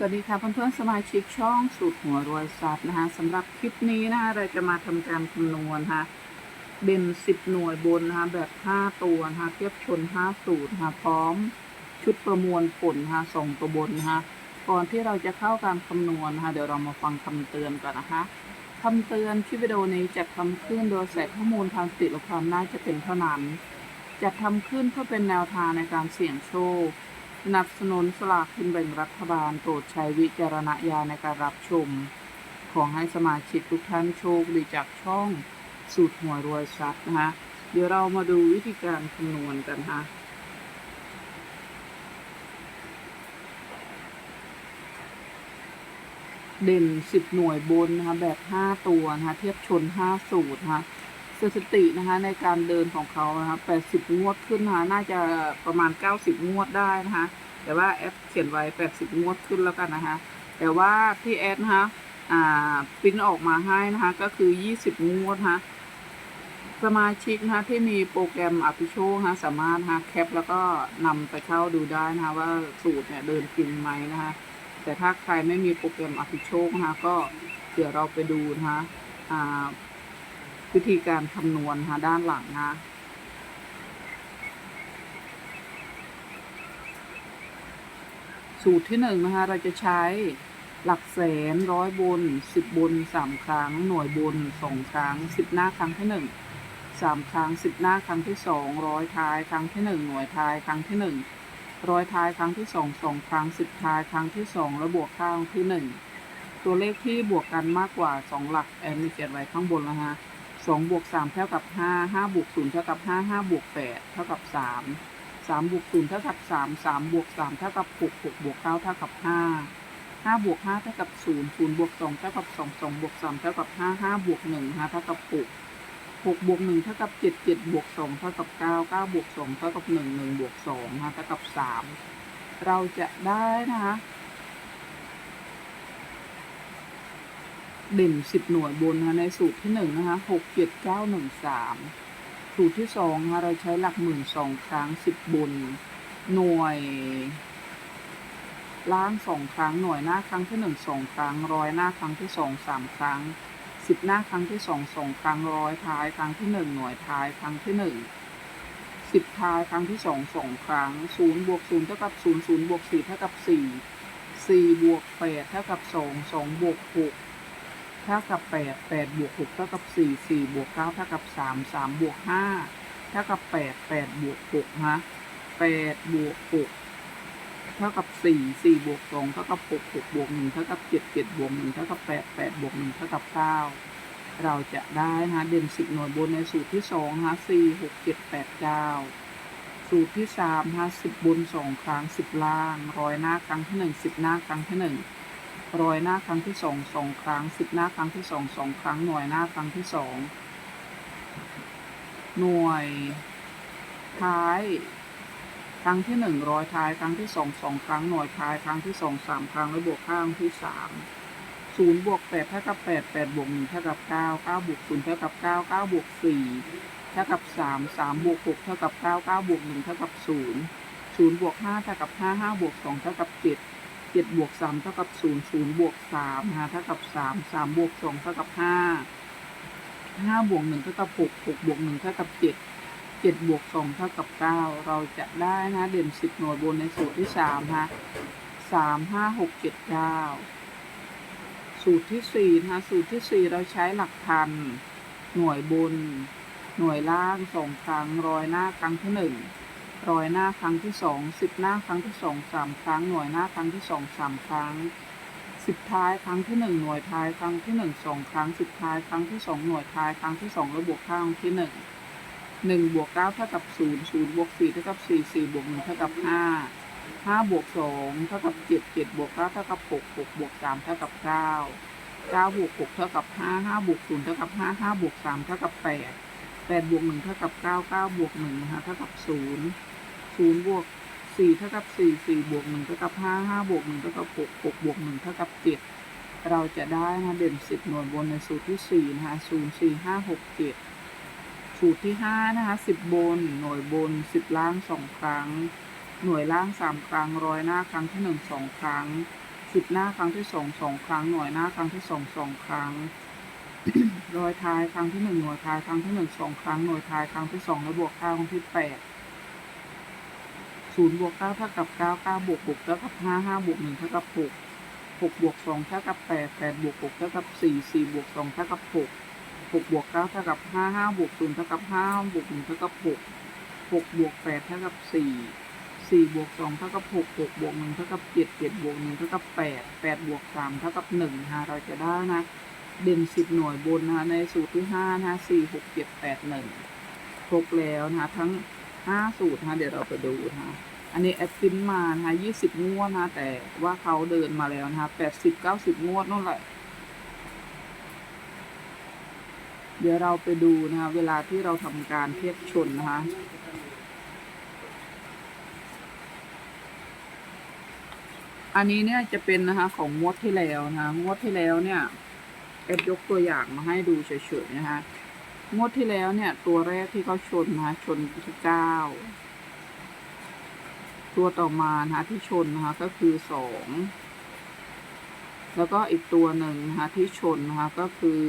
สวัสดีค่ะเพื่อนๆสมาชิกช่องสูตรหัวรวยทรัพย์นะคะสำหรับคลิปนี้นะคะเราจะมาทำการคำนวณนะคะเด่นสิบหน่วยบนนะคะแบบห้าตัวนะคะเทียบชนห้าสูตรนะคะพร้อมชุดประมวลผลนะคะส่งตัวบนนะคะก่อนที่เราจะเข้าการคำนวณนะคะเดี๋ยวเรามาฟังคำเตือนก่อนนะคะคำเตือนคลิปวิดีโอนี้จะทำขึ้นโดยใส่ข้อมูลทางสติและความน่าจะเป็นเท่านั้นจะทำขึ้นเพื่อเป็นแนวทางในการเสี่ยงโชค นับสนุนสลากกินแบ่งรัฐบาลโปรดใช้วิจารณญาณในการรับชม ขอให้สมาชิกทุกท่านโชคดีจากช่องสูตรหัวรวยทรัพย์นะคะเดี๋ยวเรามาดูวิธีการคำนวณกันนะคะเด่นสิบหน่วยบนนะคะแบบห้าตัวนะคะเทียบชนห้าสูตรนะคะ สถิตินะคะในการเดินของเขานะคะ80งวดขึ้นนะคะน่าจะประมาณ90งวดได้นะคะ แต่ว่าแอปเขียนไว้80งวดขึ้นแล้วกันนะคะ แต่ว่าที่แอดนะคะอ่าปริ้นออกมาให้นะคะก็คือ20งวดนะคะสมาชิกนะคะที่มีโปรแกรมอภิโชคนะะสามารถนะะแคปแล้วก็นำไปเข้าดูได้นะคะว่าสูตรเนี่ยเดินจริงไหมนะคะแต่ถ้าใครไม่มีโปรแกรมอภิโชคนะคะก็เดี๋ยวเราไปดูนะคะอ่า วิธีการคำนวณนะคะด้านหลังนะสูตรที่หนึ่งนะคะเราจะใช้หลักแสนร้อยบนสิบบนสามครั้ง หน่วยบนสองครั้งสิบหน้าครั้งที่หนึ่งสามครั้งสิบหน้าครั้งที่สองร้อยท้ายครั้งที่หนึ่งหน่วยท้ายครั้งที่หนึ่งร้อยท้ายครั้งที่สองสองครั้งสิบท้ายครั้งที่สองแล้วบวกข้างที่หนึ่งตัวเลขที่บวกกันมากกว่าสองหลักแอนมีเขียนไว้ข้างบนแล้วฮะ สองบวกสามเท่ากับห้าห้าบวกศูนย์เท่ากับห้าห้าบวกแปดเท่ากับสามสามบวกศูนย์เท่ากับสามสามบวกสามเท่ากับหกหกบวกเก้าเท่ากับห้าห้าบวกห้าเท่ากับศูนย์ศูนย์บวกสองเท่ากับสองสองบวกสามเท่ากับห้าห้าบวกหนึ่งห้าเท่ากับหกหกบวกหนึ่งเท่ากับเจ็ดเจ็ดบวกสองเท่ากับเก้าเก้าบวกสองเท่ากับหนึ่งหนึ่งบวกสองห้าเท่ากับสามเราจะได้นะคะ เด่นสิบหน่วยบนนะคะในสูตรที่หนึ่งนะคะหกเจ็ดเก้าหนึ่งสามสูตรที่สองนะคะเราใช้หลักหมื่นสองครั้งสิบบน หน่วยล่างสองครั้งหน่วยหน้าครั้งที่หนึ่งสองครั้งร้อยหน้าครั้งที่สองสามครั้งสิบหน้าครั้งที่สองสองครั้งร้อยท้ายครั้งที่หนึ่งหน่วยท้ายครั้งที่หนึ่งสิบท้ายครั้งที่สองสองครั้งศูนย์บวกศูนย์เท่ากับศูนย์ศูนย์บวกสี่เท่ากับสี่สี่บวกแปดเท่ากับสองสองบวกหก ท่ากับแปดแปดบวกหกเท่ากับสี่สี่บวกเก้าเท่ากับสามสามบวกห้าเท่ากับแปดแปดบวกหกฮะแปดบวกหกเท่ากับสี่สี่บวกสองเท่ากับหกหกบวกหนึ่งเท่ากับเจ็ดเจ็ดบวกหนึ่งเท่ากับแปดแปดบวกหนึ่งเท่ากับเก้าเราจะได้นะเด่นสิบหน่วยบนในสูตรที่สองฮะสี่หกเจ็ดแปดเก้าสูตรที่สามฮะสิบบนสองครั้งสิบล่างร้อยหน้าครั้งที่หนึ่งสิบหน้าครั้งที่หนึ่ง ร้อยหน้าครั้งที่สองสองครั้งสิบหน้าครั้งที่สองสองครั้งหน่วยหน้าครั้งที่สองหน่วย ท้าย ครั้งที่หนึ่งร้อยท้ายครั้งที่สองสองครั้งหน่วยท้ายครั้งที่สองสามครั้งแล้วบวกข้างที่สามศูนย์บวกแปดเท่ากับแปดแปดบวกหนึ่งเท่ากับเก้าเก้าบวกศูนย์เท่ากับเก้าเก้าบวกสี่เท่ากับสามสามบวกหกเท่ากับเก้าเก้าบวกหนึ่งเท่ากับศูนย์ศูนย์บวกห้าเท่ากับห้าห้าบวกสองเท่ากับเจ็ด เจ็ดบวกสามเท่ากับศูนย์ศูนย์บวกสามฮะเท่ากับสามสามบวกสองเท่ากับห้าห้าบวกหนึ่งเท่ากับหกหกบวกหนึ่งเท่ากับเจ็ดเจ็ดบวกสองเท่ากับเก้าเราจะได้นะเด่นสิบหน่วยบนในสูตรที่สามฮะสามห้าหกเจ็ดเก้าสูตรที่สี่นะคะสูตรที่สี่เราใช้หลักพัน หน่วยบน หน่วยล่างสองครั้งร้อยหน้าครั้งที่หนึ่ง ร้อยหน้าครั้งที่สองสิบหน้าครั้งที่สองสามครั้งหน่วยหน้าครั้งที่สองสามครั้งสิบท้ายครั้งที่หนึ่งหน่วยท้ายครั้งที่หนึ่งสองครั้งสิบท้ายครั้งที่สองหน่วยท้ายครั้งที่สองแล้วบวกข้างที่หนึ่งหนึ่งบวกเก้าเท่ากับศูนย์ศูนย์บวกสี่เท่ากับสี่สี่บวกหนึ่งเท่ากับห้าห้าบวกสองเท่ากับเจ็ดเจ็ดบวกเก้าเท่ากับหกหกบวกสามเท่ากับเก้าเก้าบวกหกเท่ากับห้าห้าบวกศูนย์เท่ากับห้าห้าบวกสามเท่ากับแปดแปดบวกหนึ่งเท่ากับเก้าเก้าบวกหนึ่งนะคะเท่ากับศูนย์ ศูนย์บวกสี่เท่ากับสี่สี่บวกหนึ่งเท่ากับห้าห้าบวกหนึ่งเท่ากับหกหกบวกหนึ่งเท่ากับเจ็ดเราจะได้นะเด่นสิบหน่วยบนในสูตรที่สี่นะคะศูนย์สี่ห้าหกเจ็ดสูตรที่ห้านะคะสิบบนหน่วยบนสิบล่างสองครั้ง หน่วยล่างสามครั้งร้อยหน้าครั้งที่หนึ่งสองครั้งสิบหน้าครั้งที่สองสองครั้ง หน่วยหน้าครั้งที่สองสองครั้งร้อยท้ายครั้งที่หนึ่งหน่วยท้ายครั้งที่หนึ่งสองครั้งหน่วยท้ายครั้งที่สองแล้วบวกเก้าครั้งที่แปด ศูนย์บวกเก้าเท่ากับเก้าเก้าบวกหกเท่ากับห้าห้าบวกหนึ่งเท่ากับหกหกบวกสองเท่ากับแปดแปดบวกหกเท่ากับสี่สี่บวกสองเท่ากับหกหกบวกเก้าเท่ากับห้าห้าบวกศูนย์เท่ากับห้าบวกหนึ่งเท่ากับหกหกบวกแปดเท่ากับสี่สี่บวกสองเท่ากับหกหกบวกหนึ่งเท่ากับเจ็ดเจ็ดบวกหนึ่งเท่ากับแปดแปดบวกสามเท่ากับหนึ่งนะเราจะได้นะเด่นสิบหน่วยบนนะคะในสูตรที่ห้านะคะสี่หกเจ็ดแปดหนึ่งครบแล้วนะทั้งห้าสูตรนะเดี๋ยวเราไปดูนะ อันนี้แอดฟินมานะคะยี่สิบงวดนะคะแต่ว่าเขาเดินมาแล้วนะคะแปดสิบเก้าสิบงวดนั่นแหละ เดี๋ยวเราไปดูนะคะ เวลาที่เราทำการเทียบชนนะคะอันนี้เนี่ยจะเป็นนะคะของงวดที่แล้วนะคะงวดที่แล้วเนี่ยเอ็ดยกตัวอย่างมาให้ดูเฉยๆนะคะงวดที่แล้วเนี่ยตัวแรกที่เขาชนนะคะชนที่เก้า ตัวต่อมานะคะที่ชนนะคะก็คือสองแล้วก็อีกตัวหนึ่งนะคะที่ชนนะคะก็คือ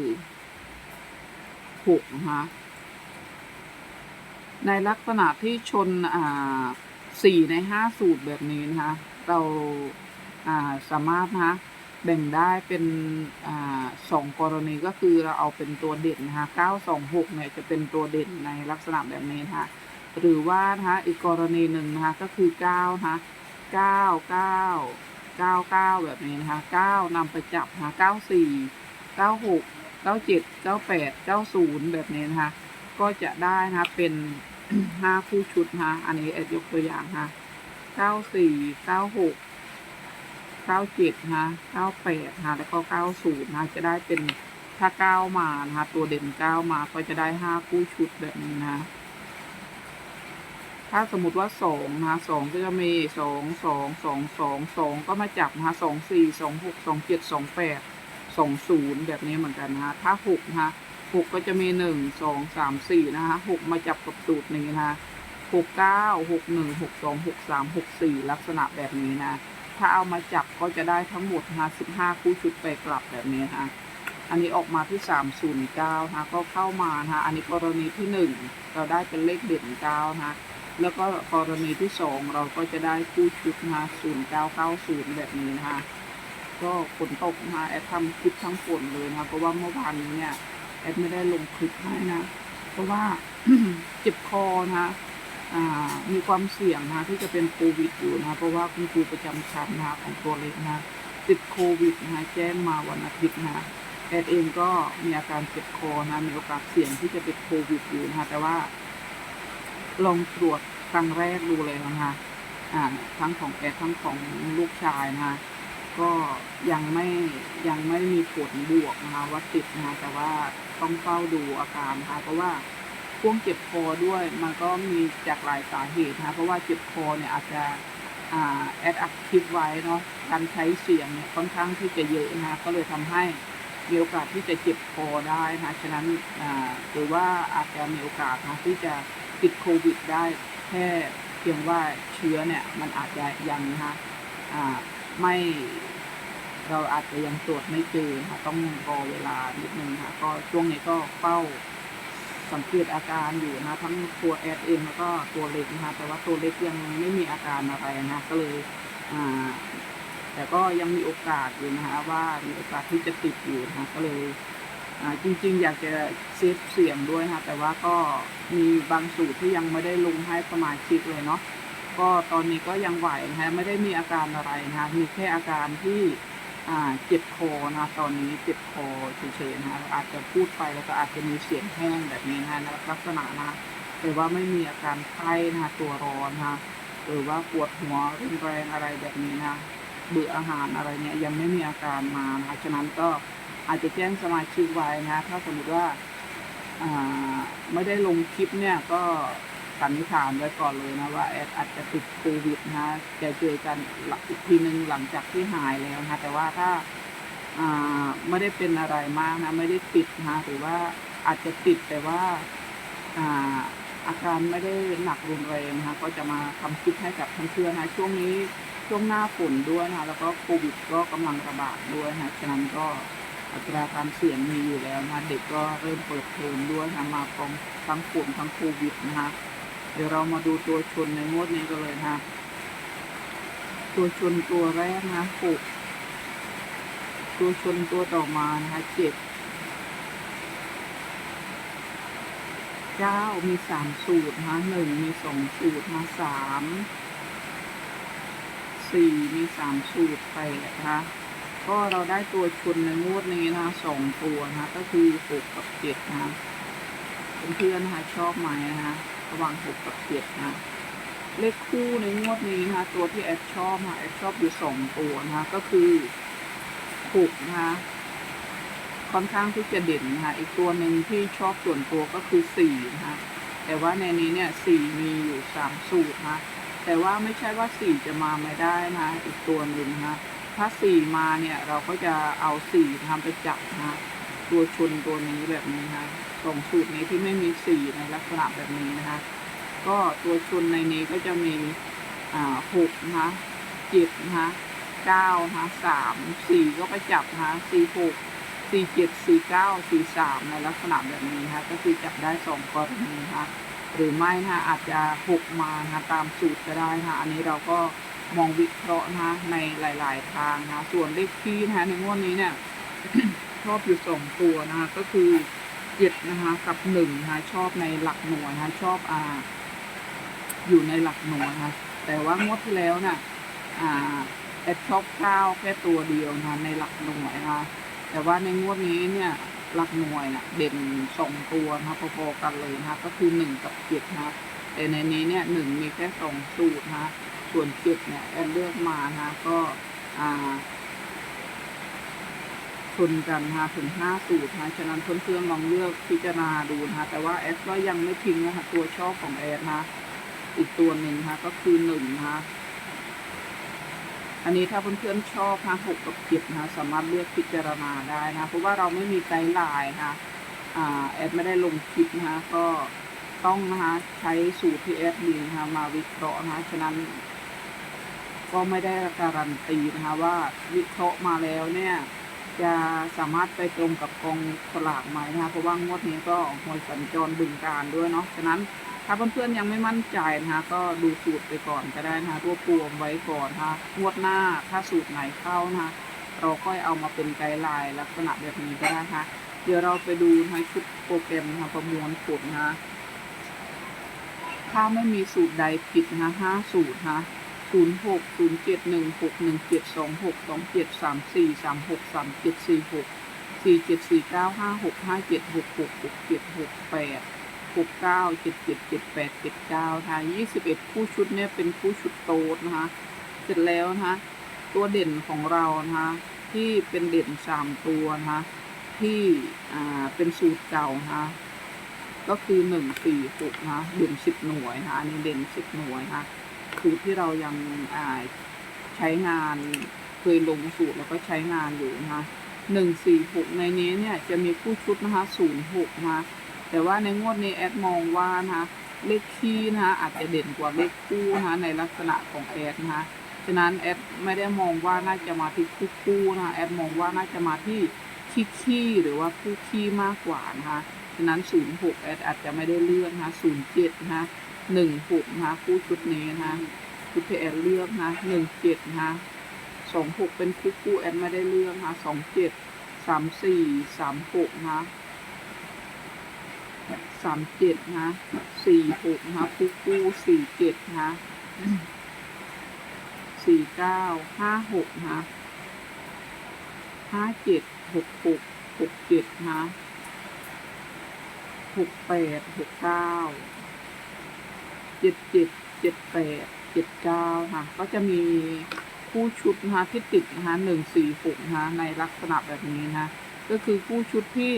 หกนะคะในลักษณะที่ชนอ่าสี่ในห้าสูตรแบบนี้นะคะเราอ่าสามารถนะคะแบ่งได้เป็นอ่าสองกรณีก็คือเราเอาเป็นตัวเด่นนะคะเก้าสองหกเนี่ยจะเป็นตัวเด่นในลักษณะแบบนี้นะคะ หรือว่านะคะอีกกรณีหนึ่งนะคะก็คือเก้านะคะเก้าเก้าเก้าเก้าแบบนี้นะคะเก้านำไปจับนะคะเก้าสี่เก้าหกเก้าเจ็ดเก้าแปดเก้าศูนย์แบบนี้นะคะก็จะได้นะคะเป็นห้าคู่ชุดนะคะอันนี้เอ็ดยกตัวอย่างนะคะเก้าสี่เก้าหกเก้าเจ็ดนะคะเก้าแปดนะคะแล้วก็เก้าศูนย์นะคะจะได้เป็นถ้าเก้ามานะคะตัวเด่นเก้ามาก็จะได้ห้าคู่ชุดแบบนี้นะคะ ถ้าสมมติว่าสองนะคะสองก็จะมีสองสองสองสองสองก็มาจับนะคะสองสี่สองหกสองเจ็ดสองแปดสองศูนย์แบบนี้เหมือนกันนะคะถ้าหกนะคะหกก็จะมีหนึ่งสองสามสี่นะคะหกมาจับกับสูตรนี้นะหกเก้าหกหนึ่งหกสองหกสามหกสี่ลักษณะแบบนี้นะ ถ้าเอามาจับก็จะได้ทั้งหมดนะสิบห้าคู่ชุดไปกลับแบบนี้นะอันนี้ออกมาที่สามศูนย์เก้านะก็เข้ามานะอันนี้กรณีที่หนึ่งเราได้เป็นเลขเด่นเก้านะ แล้วก็กรณีที่สองเราก็จะได้คู่ชุดนะคะศูนย์เก้าเก้าศูนย์แบบนี้นะคะก็ฝนตกนะคะแอดทำคลิปทั้งฝนเลยนะคะเพราะว่าเมื่อวานนี้เนี่ยแอดไม่ได้ลงคลิปให้นะ เพราะว่าเจ็บคอนะคะมีความเสี่ยงนะที่จะเป็นโควิดอยู่นะเพราะว่าคุณครูประจำชั้นนะของตัวเล็กนะติดโควิดนะแจ้งมาวันอาทิตย์นะแอดเองก็มีอาการเจ็บคอนะมีโอกาสเสี่ยงที่จะติดโควิดอยู่นะแต่ว่า ลองตรวจครั้งแรกดูเลยนะคะอ่าทั้งของแอดทั้งของลูกชายนะคะก็ยังไม่ยังไม่มีผลบวกนะคะว่าติดนะคะแต่ว่าต้องเฝ้าดูอาการนะคะเพราะว่าพ่วงเจ็บคอด้วยมันก็มีจากหลายสาเหตุนะคะเพราะว่าเจ็บคอเนี่ยอาจจะอ่าแอดอัดคลิปไว้เนาะการใช้เสียงเนี่ยค่อนข้างที่จะเยอะนะคะก็เลยทำให้มีโอกาสที่จะเจ็บคอได้นะฉะนั้นหรือว่าอาจจะมีโอกาสนะที่จะ ติดโควิดได้แค่เพียงว่าเชื้อเนี่ยมันอาจจะยังนะคะไม่เราอาจจะยังตรวจไม่เจอนะคะต้องรอเวลานิดนึงค่ะก็ช่วงนี้ก็เฝ้าสังเกตอาการอยู่นะทั้งตัวแอดเองแล้วก็ตัวเล็กนะคะแต่ว่าตัวเล็กยังไม่มีอาการอะไรนะก็เลยอ่าแต่ก็ยังมีโอกาสอยู่นะคะว่ามีโอกาสที่จะติดอยู่นะคะก็เลย จริงๆ อยากจะเซฟเสียงด้วยนะคะแต่ว่าก็มีบางสูตรที่ยังไม่ได้ลงให้สมาชิกเลยเนาะก็ตอนนี้ก็ยังไหวนะคะไม่ได้มีอาการอะไรนะคะมีแค่อาการที่เจ็บคอนะตอนนี้เจ็บคอเฉยๆนะอาจจะพูดไปแล้วก็อาจจะมีเสียงแห้งแบบนี้นะคะลักษณะนะแต่ว่าไม่มีอาการไข้นะตัวร้อนนะหรือว่าปวดหัวรุนแรงอะไรแบบนี้นะเบื่ออาหารอะไรเนี่ยยังไม่มีอาการมานะฉะนั้นก็ อาจจะแจ้งสมาชิกไว้นะคะถ้าสมมติว่าไม่ได้ลงคลิปเนี่ยก็สันนิษฐานไว้ก่อนเลยนะว่าแอดอาจจะติดโควิดนะจะเจอกันอีกทีหนึ่งหลังจากที่หายแล้วนะแต่ว่าถ้าไม่ได้เป็นอะไรมากนะไม่ได้ติดนะหรือว่าอาจจะติดแต่ว่าอาการไม่ได้หนักรุนแรงนะคะก็จะมาทำคลิปให้กับท่านเพื่อนนะช่วงนี้ช่วงหน้าฝนด้วยนะคะแล้วก็โควิดก็กำลังระบาดด้วยนะคะฉะนั้นก็ อัตราการเสี่ยงมีอยู่แล้วนะเด็กก็เริ่มเปิดเทอมด้วยนะมาพร้อมทั้งฝนทั้งโควิดนะคะเดี๋ยวเรามาดูตัวชนในงวดนี้กันเลยนะคะตัวชนตัวแรกนะหกตัวชนตัวต่อมานะคะเจ็ดเก้ามีสามสูตรนะคะหนึ่งมีสองสูตรนะสามสี่มีสามสูตรแปนะคะ ก็เราได้ตัวชนในงวดนี้นะคะสองตัวนะคะก็คือหกกับเจ็ดนะคะเพื่อนๆนะคะชอบไหมนะคะระหว่างหกกับเจ็ดนะเลขคู่ในงวดนี้นะคะตัวที่แอดชอบนะคะแอดชอบอยู่สองตัวนะคะก็คือหกนะคะค่อนข้างที่จะเด่นนะคะอีกตัวหนึ่งที่ชอบส่วนตัวก็คือสี่นะคะแต่ว่าในนี้เนี่ยสี่มีอยู่สามสูตรนะคะแต่ว่าไม่ใช่ว่าสี่จะมาไม่ได้นะคะอีกตัวหนึ่งนะคะ ถ้าสี่มาเนี่ยเราก็จะเอาสี่ทำไปจับนะตัวชนตัวนี้แบบนี้นะคะสองสูตรนี้ที่ไม่มีสี่ในลักษณะแบบนี้นะคะ ก็ตัวชนในนี้ก็จะมีอ่าหกนะคะเจ็ดนะคะเก้านะคะสามสี่ก็ไปจับนะคะสี่หกสี่เจ็ดสี่เก้าสี่สามในลักษณะแบบนี้นะคะก็คือจับได้สองกรณีนะคะหรือไม่นะคะอาจจะหกมานะคะตามสูตรก็ได้นะคะอันนี้เราก็ มองวิเคราะห์นะคะในหลาย ๆ ทางนะส่วนเลขที่นะคะในงวดนี้เนี่ยชอบอยู่สองตัวนะคะก็คือเจ็ดนะคะกับหนึ่งนะคะชอบในหลักหน่วยนะคะชอบอ่า อยู่ในหลักหน่วยนะคะแต่ว่างวดที่แล้วน่ะอ่าแอดชอบเก้าแค่ตัวเดียวนะคะในหลักหน่วยนะคะแต่ว่าในงวดนี้เนี่ยหลักหน่วยน่ะเด่นสองตัวนะคะพอๆกันเลยนะคะก็คือหนึ่งกับเจ็ดนะคะแต่ในนี้เนี่ยหนึ่งมีแค่สองสูตรนะคะ ส่วนเจ็ดเนี่ยแอดเลือกมานะก็อ่าชนกันนะถึงห้าสูตรนะฉะนั้นเพื่อนๆลองเลือกพิจารณาดูนะแต่ว่าแอดก็ยังไม่ทิ้งนะคะตัวชอบของแอดนะอีกตัวหนึ่งนะก็คือหนึ่งนะอันนี้ถ้าเพื่อนๆชอบนะหกกับเจ็ดนะสามารถเลือกพิจารณาได้นะ เพราะว่าเราไม่มีไกด์ไลน์นะแอดไม่ได้ลงคลิปนะก็ต้องนะคะใช้สูตรที่แอดมีนะมาวิเคราะห์นะฉะนั้น ก็ไม่ได้การันตีนะคะว่าวิเคราะห์มาแล้วเนี่ย จะสามารถไปตรงกับกองสลากไหมนะคะเพราะว่างวดนี้ก็หวยสัญจรบึงการด้วยเนาะฉะนั้นถ้าเพื่อนๆยังไม่มั่นใจนะคะก็ดูสูตรไปก่อนก็ได้นะคะรวบรวมไว้ก่อนนะคะงวดหน้าถ้าสูตรไหนเข้านะคะเราค่อยเอามาเป็นไกด์ไลน์ลักษณะแบบนี้ก็ได้นะคะเดี๋ยวเราไปดูในชุดโปรแกรมนะคะประมวลผลนะคะถ้าไม่มีสูตรใดผิดนะคะห้าสูตรนะคะ ศูนย์หกศูนย์เจ็ดหนึ่งหกหนึ่งเจ็ดสองหกสองเจ็ดสามสี่สามหกสามเจ็ดสี่หกสี่เจ็ดสี่เก้าห้าหกห้าเจ็ดหกหกหกเจ็ดหกแปดหกเก้าเจ็ดเจ็ดเจ็ดแปดเจ็ดเก้าค่ะยี่สิบเอ็ดคู่ชุดเนี่ยเป็นคู่ชุดโต๊ดนะคะ เสร็จแล้วนะคะตัวเด่นของเรานะคะที่เป็นเด่นสามตัวนะคะที่อ่าเป็นสูตรเก่านะคะก็คือหนึ่งสี่หกนะคะเด่นสิบหน่วยนะคะอันนี้เด่นสิบหน่วยนะ คะสูตรที่เรายังใช้งานเคยลงสูตรแล้วก็ใช้งานอยู่นะคะหนึ่งสี่หกในนี้เนี่ยจะมีคู่ชุดนะคะศูนย์หกนะคะแต่ว่าในงวดนี้แอดมองว่านะคะเลขคี่นะคะอาจจะเด่นกว่าเลขคู่นะคะในลักษณะของแอดนะคะฉะนั้นแอดไม่ได้มองว่าน่าจะมาที่คู่คู่นะคะแอดมองว่าน่าจะมาที่ขี้ขี้หรือว่าคู่ขี้มากกว่านะคะฉะนั้นศูนย์หกแอดอาจจะไม่ได้เลือกนะคะศูนย์เจ็ดนะคะ หนึ่งหกนะคะคู่ชุดนี้นะคะคือที่แอนเลือกนะหนึ่งเจ็ดนะสองหกเป็นคู่คู่แอนไม่ได้เลือกนะสองเจ็ดสามสี่สามหกนะสามเจ็ดนะสี่หกนะคู่คู่สี่เจ็ดนะสี่เก้าห้าหกนะห้าเจ็ดหกหกหกเจ็ดนะหกแปดหกเก้า เจ็ดเจ็ดเจ็ดแปดเจ็ดเก้าค่ะ ก็จะมีคู่ชุดนะคะที่ติดนะคะหนึ่งสี่หกนะคะในลักษณะแบบนี้นะ ก็คือคู่ชุดที่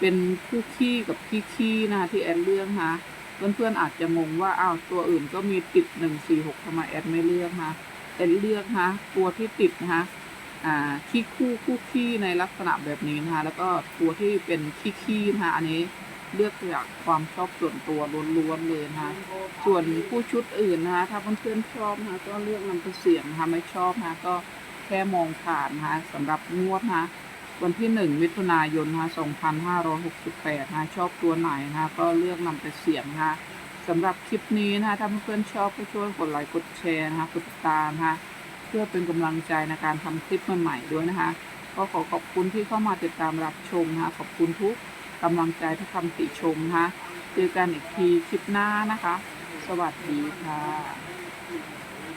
เป็นคู่ขี้กับขี้ขี้นะคะที่แอดเลือกนะคะเพื่อนๆอาจจะงงว่าอ้าวตัวอื่นก็มีติดหนึ่งสี่หกทำไมแอดไม่เลือกนะคะแอดเลือกนะคะตัวที่ติดนะคะอ่าขี้คู่คู่ขี้ในลักษณะแบบนี้นะคะแล้วก็ตัวที่เป็นขี้ขี้นะคะอันนี้ เลือกจากความชอบส่วนตัวล้วนๆเลยนะคะส่วนผู้ชุดอื่นนะคะถ้าเพื่อนๆชอบนะคะก็เลือกนำไปเสี่ยงนะคะไม่ชอบนะคะก็แค่มองผ่านนะคะสำหรับงวดนะคะวันที่ 1 มิถุนายนนะคะ2568นะคะชอบตัวไหนนะคะก็เลือกนำไปเสี่ยงนะคะสำหรับคลิปนี้นะคะถ้าเพื่อนๆชอบก็ช่วยกดไลค์กดแชร์นะคะกดติดตามนะคะเพื่อเป็นกำลังใจในการทำคลิปใหม่ๆด้วยนะคะ ก็ขอขอบคุณที่เข้ามาติดตามรับชมนะคะขอบคุณทุก กำลังใจทุกคำติชมนะคะเจอกันอีกทีคลิปหน้านะคะ สวัสดีค่ะ